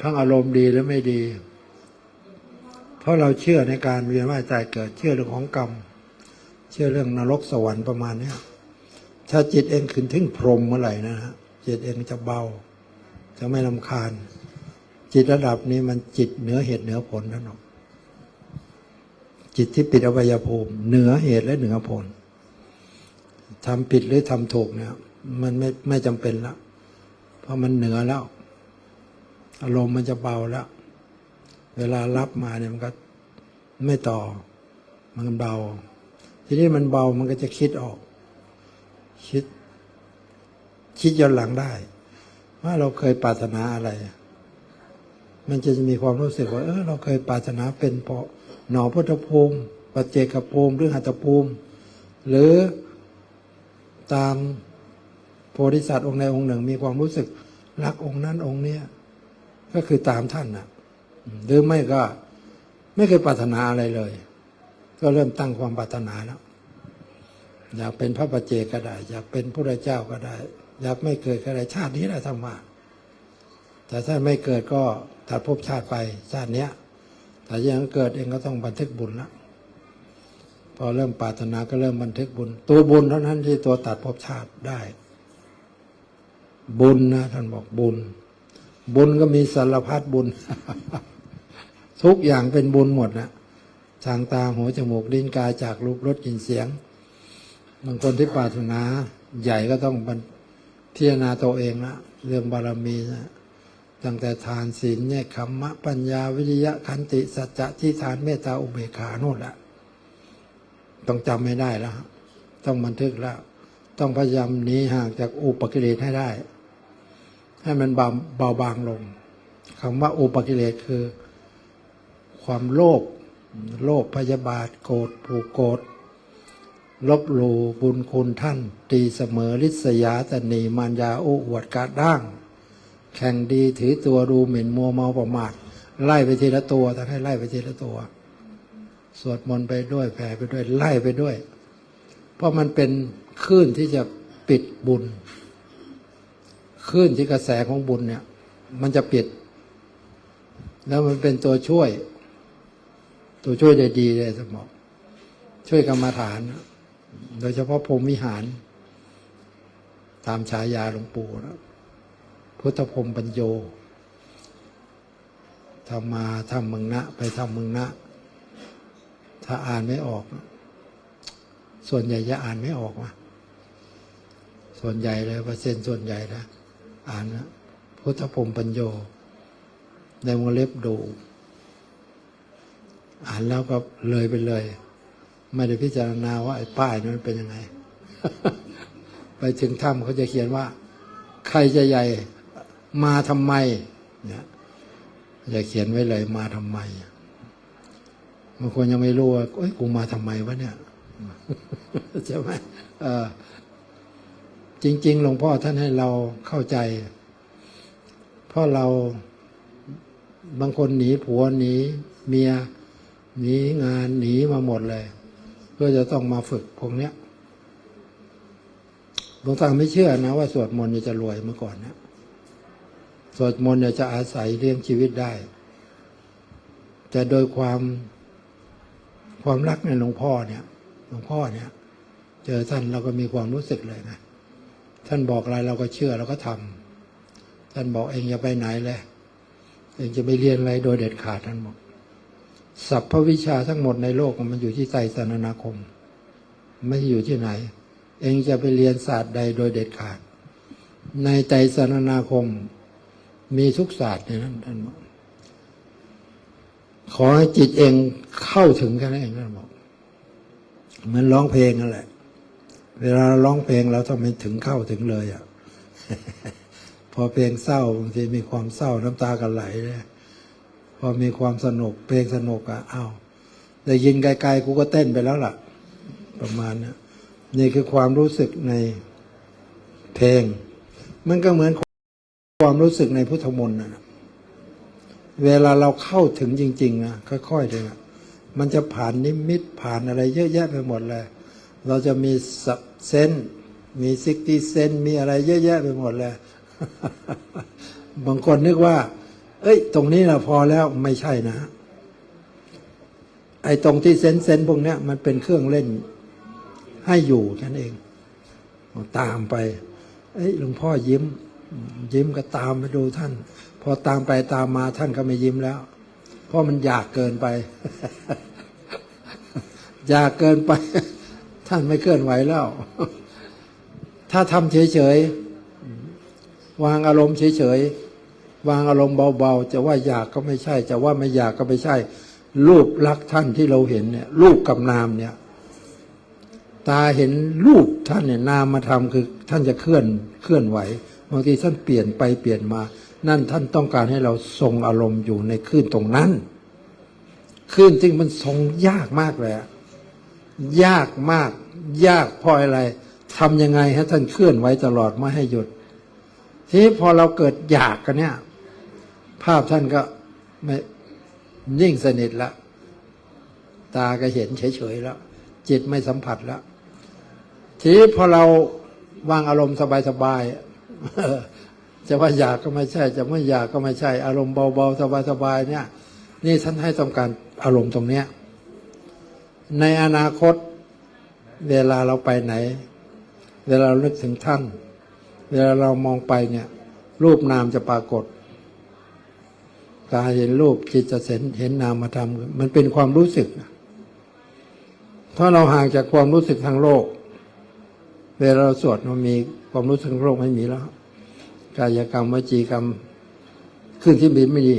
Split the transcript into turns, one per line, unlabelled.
ทั้งอารมณ์ดีและไม่ดี เพราะเราเชื่อในการเวียนว่ายตายเกิด เชื่อเรื่องของกรรม เชื่อเรื่องนรกสวรรค์ประมาณนี้ถ้าจิตเองขึ้นถึงพรมเมื่อไหร่นะฮะจิตเองจะเบา จะไม่ลำคาญ จิตระดับนี้มันจิตเหนือเหตุเหนือผลนั่นหรอกจิตที่ปิดอวัยภูมิเหนือเหตุและเหนือผลทำผิดหรือทำถูกเนี่ย มันไม่ไม่จำเป็นแล้วเพราะมันเหนือแล้ว อารมณ์มันจะเบาแล้ว เวลารับมาเนี่ยมันก็ไม่ต่อ มันเบา ทีนี้มันเบามันก็จะคิดออก คิด คิดย้อนหลังได้ ว่าเราเคยปรารถนาอะไร มันจะมีความรู้สึกว่า เออเราเคยปรารถนาเป็นเพราะหนอพุทธภูมิปัจเจกภูมิหรือหัตถภูมิ หรือตามโพธิสัตว์องค์ใดองค์หนึ่ง มีความรู้สึกรักองค์นั้นองค์เนี้ย ก็คือตามท่านนะหรือไม่ก็ไม่เคยปรารถนาอะไรเลย ก็เริ่มตั้งความปรารถนาแล้วอยากเป็นพระปัจเจก็ได้ อยากเป็นพระเจ้าก็ได้ อยากไม่เกิดก็ได้ชาตินี้แหละทำมาแต่ถ้าไม่เกิดก็ตัดภพชาติไปชาติเนี้ย แต่ยังเกิดเองก็ต้องบันทึกบุญละพอเริ่มปรารถนาก็เริ่มบันทึกบุญ ตัวบุญเท่านั้นที่ตัวตัดภพชาติได้ บุญนะท่านบอกบุญ บุญก็มีสารพัดบุญ ทุกอย่างเป็นบุญหมดนะทางตาหูจมูกลิ้นกายจากรูปรสกลิ่นเสียงบางคนที่ปรารถนาใหญ่ก็ต้องพิจารณาตัวเองละเรื่องบารมีนะตั้งแต่ทานศีลเนี่ยขมมะปัญญาวิริยะขันติสัจจะที่ทานเมตตาอุเบกขาโน่นแหละต้องจำไม่ได้แล้วต้องบันทึกแล้ว ต้องพยายามหนีห่างจากอุปกิเลสให้ได้ ให้มันเบาเบาบางลงคำว่าอุปกิเลสคือ ความโลภโลภพยาบาทโกรธผูกโกรธลบหลู่บุญคุณท่าน ตีเสมอริษยาตนีมารยาโอ้อวดกาด้าง แข่งดีถือตัวดูหมิ่นมัวเมาประมาทไล่ไปทีละตัวท่านให้ไล่ไปทีละตัว สวดมนต์ไปด้วยแผ่ไปด้วยไล่ไปด้วย เพราะมันเป็นคลื่นที่จะปิดบุญ คลื่นที่กระแสของบุญเนี่ย มันจะปิด แล้วมันเป็นตัวช่วย ตัวช่วยได้ดีเลยสมองช่วยกรรมฐาน โดยเฉพาะพรมวิหาร ตามฉายาหลวงปู่นะพุทธพรมปัญโยทำมาทำมึงนะไปทำมึงนะ ถ้าอ่านไม่ออก ส่วนใหญ่จะอ่านไม่ออกว่ะส่วนใหญ่เลยเปอร์เซ็นต์ส่วนใหญ่นะ อ่านนะพุทธพรหมปัญโย ในวงเล็บดู อ่านแล้วก็เลยไปเลย ไม่ได้พิจารณาว่าไอ้ป้ายนั้นเป็นยังไง ไปถึงถ้ำเขาจะเขียนว่า ใครจะใหญ่มาทำไมเนี่ยจะเขียนไว้เลยมาทำไมบางคนยังไม่รู้ว่าเอ้ยกูมาทำไมวะเนี่ยใช่ไหมเออ จริง ๆ หลวงพ่อท่านให้เราเข้าใจ เพราะเราบางคนหนีผัวหนีเมียหนีงานหนีมาหมดเลย เพื่อจะต้องมาฝึกพวกเนี้ยหลวงตาไม่เชื่อนะว่าสวดมนต์จะรวยเมื่อก่อนนะสวดมนต์จะอาศัยเลี้ยงชีวิตได้ แต่โดยความความรักในหลวงพ่อเนี่ยหลวงพ่อเนี่ย เจอท่านเราก็มีความรู้สึกเลยนะ ท่านบอกอะไรเราก็เชื่อเราก็ทำท่านบอกเองอย่าไปไหนเลยเองจะไม่เรียนอะไรโดยเด็ดขาดท่านบอกสัพพวิชาทั้งหมดในโลกมันอยู่ที่ไตรสนนาคม ไม่อยู่ที่ไหน เองจะไปเรียนศาสตร์ใดโดยเด็ดขาด ในไตรสนนาคม มีทุกศาสตร์ในนั้นท่านบอกขอให้จิตเองเข้าถึงแค่นั้นเองท่านบอกเหมันร้องเพลงนั่นแหละ เวลาร้องเพลงเราต้องไม่ถึงเข้าถึงเลยอะพอเพลงเศร้าบางทีมีความเศร้าน้ำตากันไหลเลยพอมีความสนุกเพลงสนุกอะอ้าวได้ยินไกลๆกูก็เต้นไปแล้วล่ะ ประมาณนี้นี่คือความรู้สึกในเพลง มันก็เหมือนความรู้สึกในพุทธมนต์นะเวลาเราเข้าถึงจริงๆนะค่อยๆเลยนะมันจะผ่านนิมิตผ่านอะไร เยอะแยะไปหมดเลย เราจะมีสับเซนมีซิกตี้เซนมีอะไรเยอะแยะไปหมดเลย บางคนนึกว่า เอ้ย ตรงนี้เราพอแล้วไม่ใช่นะ ไอ้ตรงที่เซนเซนพวกเนี้ยมันเป็นเครื่องเล่นให้อยู่นั้นเอง ตามไป เอ้ยหลวงพ่อยิ้ม ยิ้มก็ตามไปดูท่าน พอตามไปตามมาท่านก็ไม่ยิ้มแล้ว เพราะมันอยากเกินไป อยากเกินไป ท่านไม่เคลื่อนไหวแล้ว ถ้าทำเฉยๆวางอารมณ์เฉยๆวางอารมณ์เบาๆ จะว่าอยากก็ไม่ใช่ จะว่าไม่อยากก็ไม่ใช่ รูปลักษณ์ท่านที่เราเห็นเนี่ย รูปกับนามเนี่ย ตาเห็นรูปท่านเนี่ยนามมาทำคือ ท่านจะเคลื่อนเคลื่อนไหวบางทีท่านเปลี่ยนไปเปลี่ยนมา นั่นท่านต้องการให้เราทรงอารมณ์อยู่ในคลื่นตรงนั้นคลื่นที่มันทรงยากมากเลยอะ ยากมาก ยากเพราะอะไรทำยังไงให้ท่านเคลื่อนไหวตลอดไม่ให้หยุด ทีนี้พอเราเกิดอยากกันเนี่ย ภาพท่านก็ไม่นิ่งสนิทล้วตาก็เห็นเฉยๆแล้ว จิตไม่สัมผัสแล้วทีนี้พอเราวางอารมณ์สบายๆจะว่าอยากก็ไม่ใช่ จะไม่อยากก็ไม่ใช่ อารมณ์เบาๆสบายๆเนี่ย นี่ท่านให้ต้องการอารมณ์ตรงเนี้ย ในอนาคต เวลาเราไปไหน เวลาเรานึกถึงท่าน เวลาเรามองไปเนี่ย รูปนามจะปรากฏตาเห็นรูปจิตจะเห็นเห็นนามมาทำมันเป็นความรู้สึกถ้าเราห่างจากความรู้สึกทางโลก เวลาเราสวดมันมีความรู้สึกทางโลกไม่มีแล้วกายกรรมวจีกรรมขึ้นที่บินไม่ดี